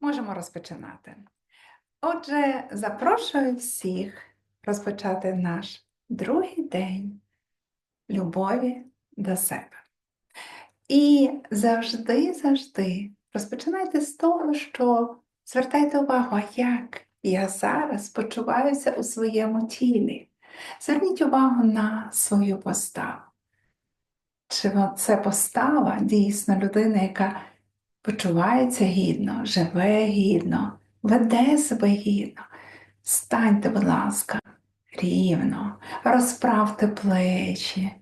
Можемо розпочинати. Отже, запрошую всіх розпочати наш другий день любові до себе. І завжди, завжди розпочинайте з того, що звертайте увагу, а як я зараз почуваюся у своєму тілі. Зверніть увагу на свою поставу. Чи це постава дійсно людини, яка почувається гідно, живе гідно, веде себе гідно. Станьте, будь ласка, рівно, розправте плечі,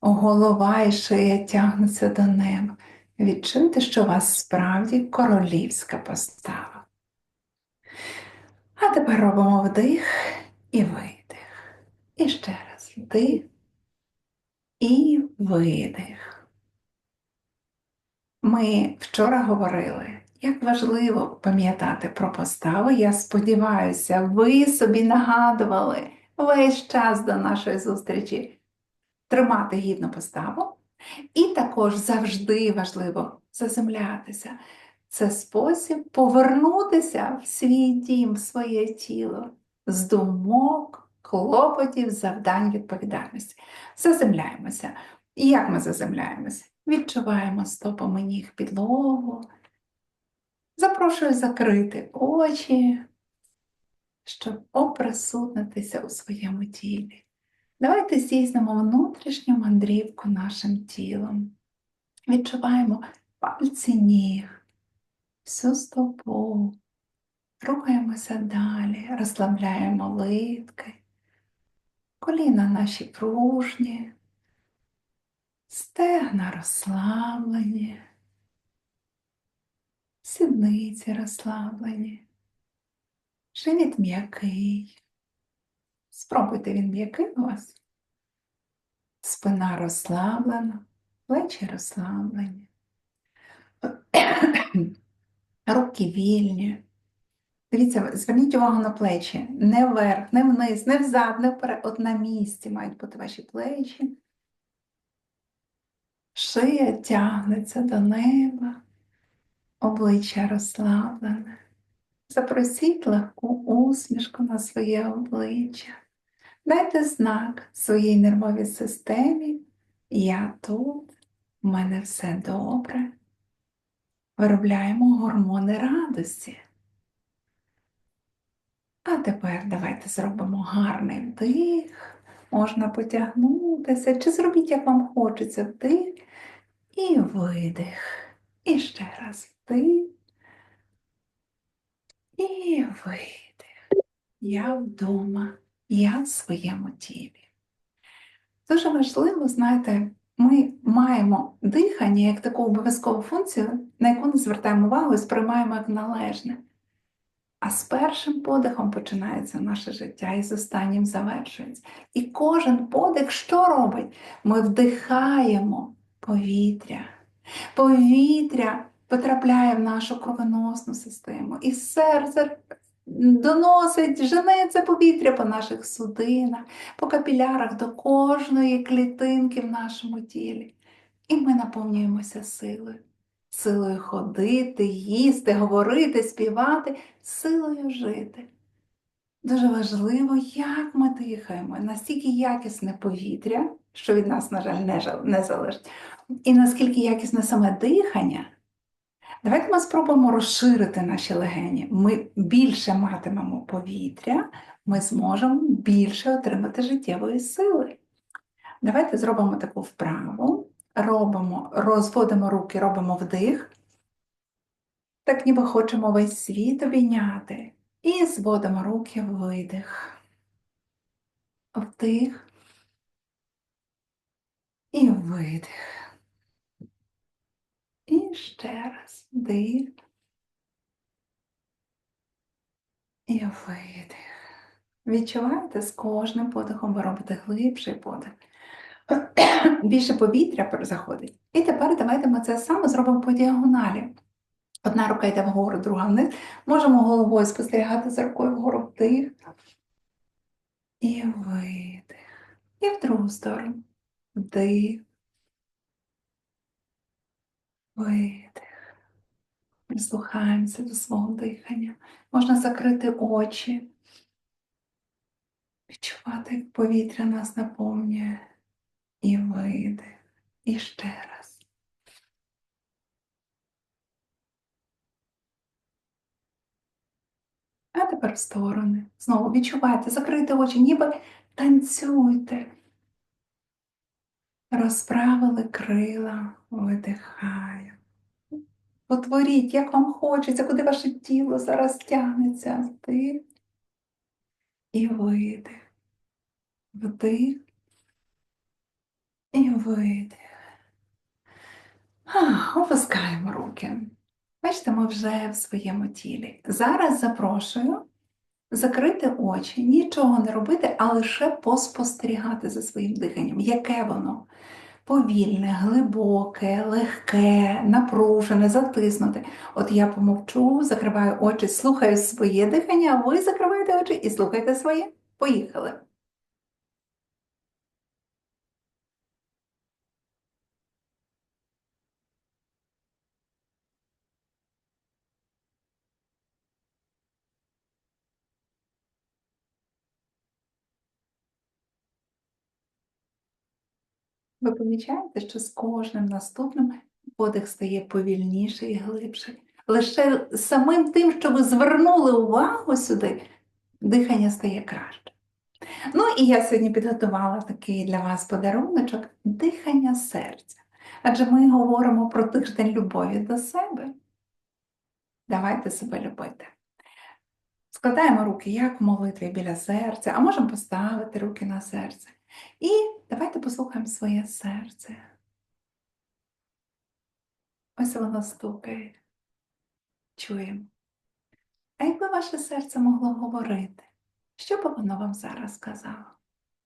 голова і шия тягнуться до неба. Відчуйте, що у вас справді королівська постава. А тепер робимо вдих і видих. І ще раз вдих і видих. Ми вчора говорили, як важливо пам'ятати про постави. Я сподіваюся, ви собі нагадували весь час до нашої зустрічі тримати гідну поставу. І також завжди важливо заземлятися. Це спосіб повернутися в свій дім, в своє тіло з думок, клопотів, завдань, відповідальності. Заземляємося. І як ми заземляємося? Відчуваємо стопами ніг підлогу. Запрошую закрити очі, щоб оприсутнитися у своєму тілі. Давайте здійснимо внутрішню мандрівку нашим тілом. Відчуваємо пальці ніг, всю стопу. Рухаємося далі, розслабляємо литки, коліна наші пружні, стегна розслаблені, сідниці розслаблені, живіт м'який. Спробуйте він м'який у вас. Спина розслаблена, плечі розслаблені, руки вільні. Дивіться, зверніть увагу на плечі. Не вверх, не вниз, не взад, не вперед. От на місці мають бути ваші плечі. Шия тягнеться до неба, обличчя розслаблене. Запросіть легку усмішку на своє обличчя. Дайте знак своїй нервовій системі. Я тут, в мене все добре. Виробляємо гормони радості. А тепер давайте зробимо гарний вдих. Можна потягнутися, чи зробіть, як вам хочеться, вдих і видих. І ще раз вдих і видих. Я вдома, я в своєму тілі. Дуже важливо, знаєте, ми маємо дихання як таку обов'язкову функцію, на яку не звертаємо увагу і сприймаємо як належне. А з першим подихом починається наше життя і з останнім завершується. І кожен подих що робить? Ми вдихаємо повітря. Повітря потрапляє в нашу кровоносну систему, і серце доносить, жене це повітря по наших судинах, по капілярах до кожної клітинки в нашому тілі. І ми наповнюємося силою. Силою ходити, їсти, говорити, співати, силою жити. Дуже важливо, як ми дихаємо, настільки якісне повітря, що від нас, на жаль, не жал- не залежить, і наскільки якісне саме дихання. Давайте ми спробуємо розширити наші легені. Ми більше матимемо повітря, ми зможемо більше отримати життєвої сили. Давайте зробимо таку вправу. Робимо, розводимо руки, робимо вдих. Так ніби хочемо весь світ обійняти. І зводимо руки в видих. Вдих. І видих. І ще раз вдих. І видих. Відчуваєте, з кожним подихом ви робите глибший подих. Більше повітря заходить. І тепер давайте ми це саме зробимо по діагоналі. Одна рука йде вгору, друга вниз. Можемо головою спостерігати за рукою вгору вдих. І видих. І в другу сторону. Вдих. Видих. Прислухаємося до свого дихання. Можна закрити очі, відчувати, як повітря нас наповнює і видих. І ще раз. А тепер в сторони. Знову відчувайте, закрийте очі, ніби танцюйте. Розправили крила, видихаю. Потворіть, як вам хочеться, куди ваше тіло зараз тягнеться. Вдих і видих. Вдих і видих. А, Опускаємо руки. Бачите, ми вже в своєму тілі. Зараз запрошую закрити очі, нічого не робити, а лише поспостерігати за своїм диханням. Яке воно? Повільне, глибоке, легке, напружене, затиснуте. От я помовчу, закриваю очі, слухаю своє дихання, а ви закриваєте очі і слухайте своє. Поїхали. Ви помічаєте, що з кожним наступним подих стає повільніший і глибший. Лише самим тим, що ви звернули увагу сюди, дихання стає краще. Ну і я сьогодні підготувала такий для вас подаруночок дихання серця. Адже ми говоримо про тиждень любові до себе. Давайте себе любити. Складаємо руки як в молитві біля серця, а можемо поставити руки на серце. І давайте послухаємо своє серце. Ось воно стукає. Чуємо. А якби ваше серце могло говорити, що б воно вам зараз сказало?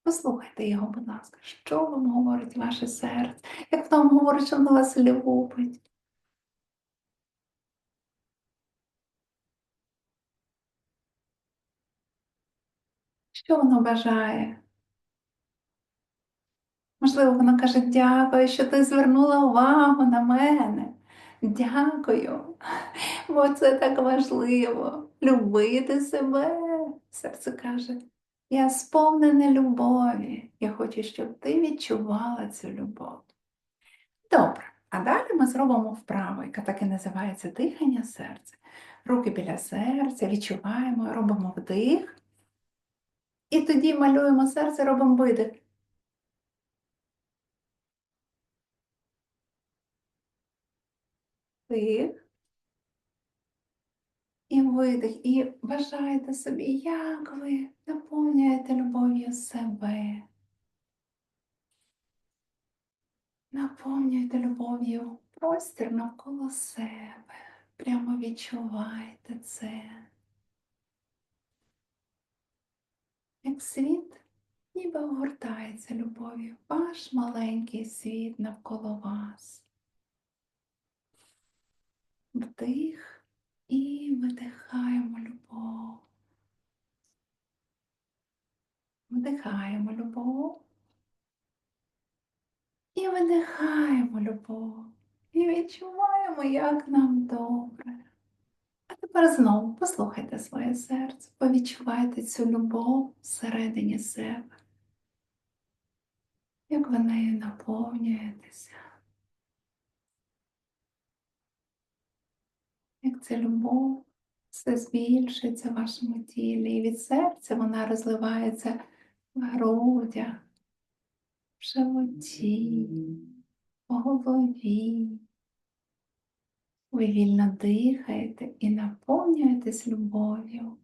Послухайте його, будь ласка, що вам говорить ваше серце, як воно вам говорить, що воно вас любить. Що воно бажає? Можливо, вона каже, дякую, що ти звернула увагу на мене. Дякую, бо це так важливо любити себе. Серце каже, я сповнене любові. Я хочу, щоб ти відчувала цю любов. Добре, а далі ми зробимо вправу, яка так і називається дихання серця. Руки біля серця, відчуваємо, робимо вдих. І тоді малюємо серце, робимо видих. Вдих. І видих. І бажаєте собі, як ви наповнюєте любов'ю себе. Наповнюйте любов'ю простір навколо себе. Прямо відчувайте це. Як світ ніби огортається любов'ю, ваш маленький світ навколо вас. Вдих і видихаємо любов. Вдихаємо любов. І видихаємо любов. І відчуваємо, як нам добре. А тепер знову послухайте своє серце, повідчувайте цю любов всередині себе, як ви нею наповнюєтеся. Ця любов все збільшується в вашому тілі, і від серця вона розливається в грудях, в животі, в голові. Ви вільно дихаєте і наповнюєтесь любов'ю.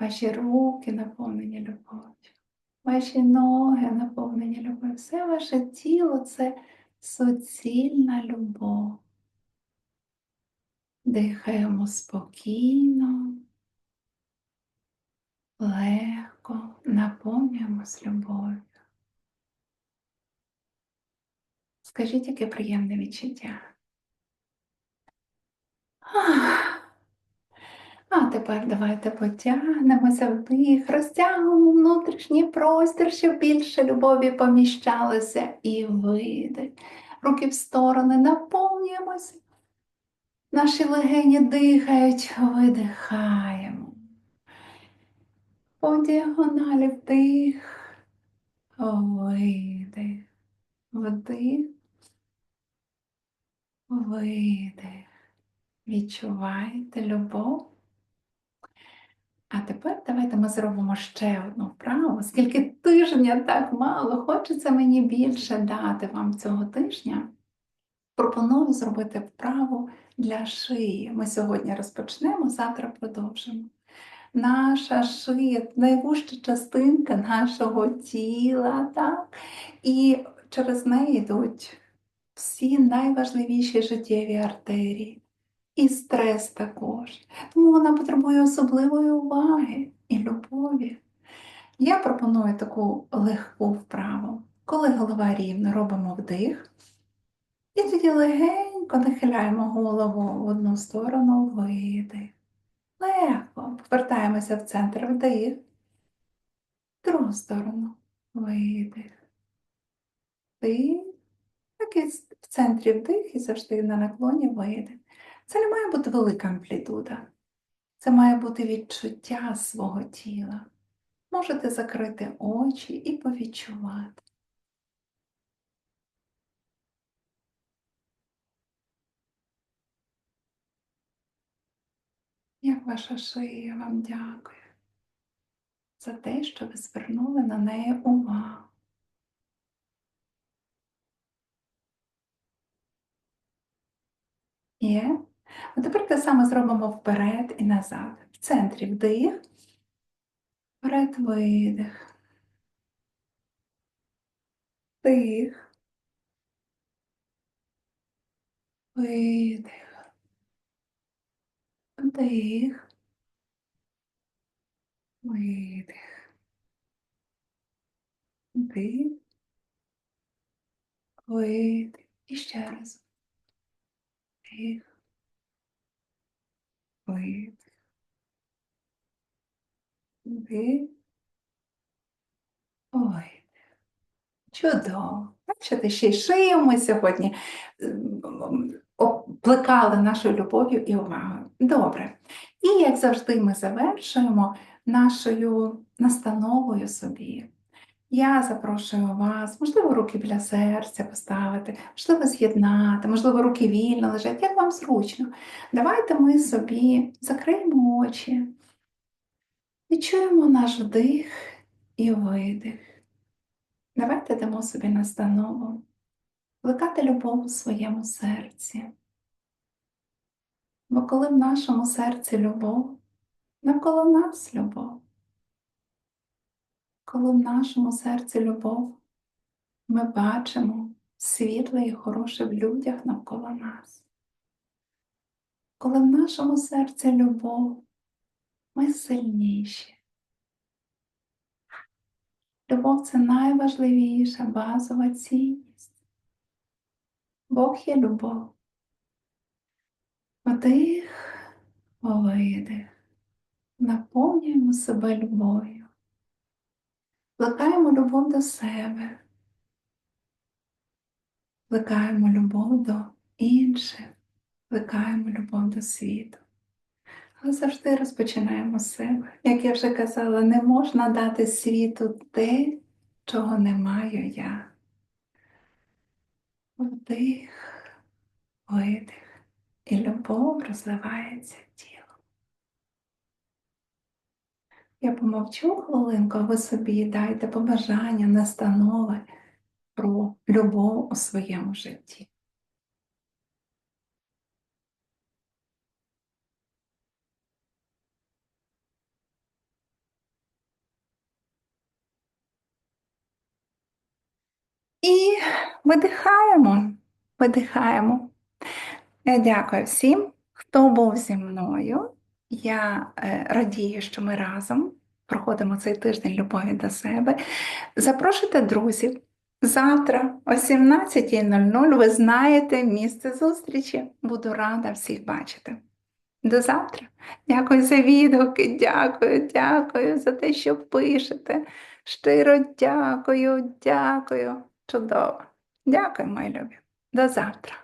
Ваші руки наповнені любов'ю, ваші ноги наповнені любов'ю. Все ваше тіло це суцільна любов. Дихаємо спокійно, легко, наповнюємось любов'ю. Скажіть, яке приємне відчуття. А тепер давайте потягнемося вдих, розтягуємо внутрішній простір, щоб більше любові поміщалося і видих. Руки в сторони, наповнюємося Наші легені дихають, видихаємо. По діагоналі вдих, видих, вдих, видих. Відчуваєте любов. А тепер давайте ми зробимо ще одну вправу, оскільки тижня так мало, хочеться мені більше дати вам цього тижня. Пропоную зробити вправу для шиї. Ми сьогодні розпочнемо, завтра продовжимо. Наша шия найвужча частинка нашого тіла, так? і через неї йдуть всі найважливіші життєві артерії. І стрес також. Тому вона потребує особливої уваги і любові. Я пропоную таку легку вправу. Коли голова рівна, робимо вдих. І тоді легенько нахиляємо голову в одну сторону, видих. Легко повертаємося в центр вдих, в другу сторону, видих. Вдих. Так і в центрі вдих і завжди на наклоні видих. Це не має бути велика амплітуда. Це має бути відчуття свого тіла. Можете закрити очі і повідчувати. Як ваша шия вам дякую за те, що ви звернули на неї увагу. Є. А тепер те саме зробимо вперед і назад. В центрі вдих, вперед видих. Вдих. Видих. Вдих. Видих. Вдих. Видих. І ще раз. Вдих. Видих. Вдих. Ой. Чудово. Бачите, ще й шию ми сьогодні оплекали нашою любов'ю і увагою. Добре. І, як завжди, ми завершуємо нашою настановою собі. Я запрошую вас, можливо, руки біля серця поставити, можливо, з'єднати, можливо, руки вільно лежать, як вам зручно. Давайте ми собі закриємо очі, відчуємо наш вдих і видих. Давайте дамо собі настанову, плекати любов у своєму серці. Бо коли в нашому серці любов, навколо нас любов. Коли в нашому серці любов, ми бачимо світле і хороше в людях навколо нас. Коли в нашому серці любов, ми сильніші. Любов це найважливіша базова цінність. Бог є любов. Вдих, видих. Наповнюємо себе любов'ю. Плекаємо любов до себе. Плекаємо любов до інших, плекаємо любов до світу. Але завжди розпочинаємо з себе. Як я вже казала, не можна дати світу те, чого не маю я. Вдих, видих, і любов розливається в тіло. Я помовчу хвилинку, ви собі дайте побажання, настанови про любов у своєму житті. І видихаємо, видихаємо. Я дякую всім, хто був зі мною. Я е, радію, що ми разом проходимо цей тиждень любові до себе. Запрошуйте друзів. Завтра о 17.00 ви знаєте місце зустрічі. Буду рада всіх бачити. До завтра. Дякую за відгуки, дякую, дякую за те, що пишете. Щиро дякую, дякую. Чудово. Дякую, мої любі. До завтра.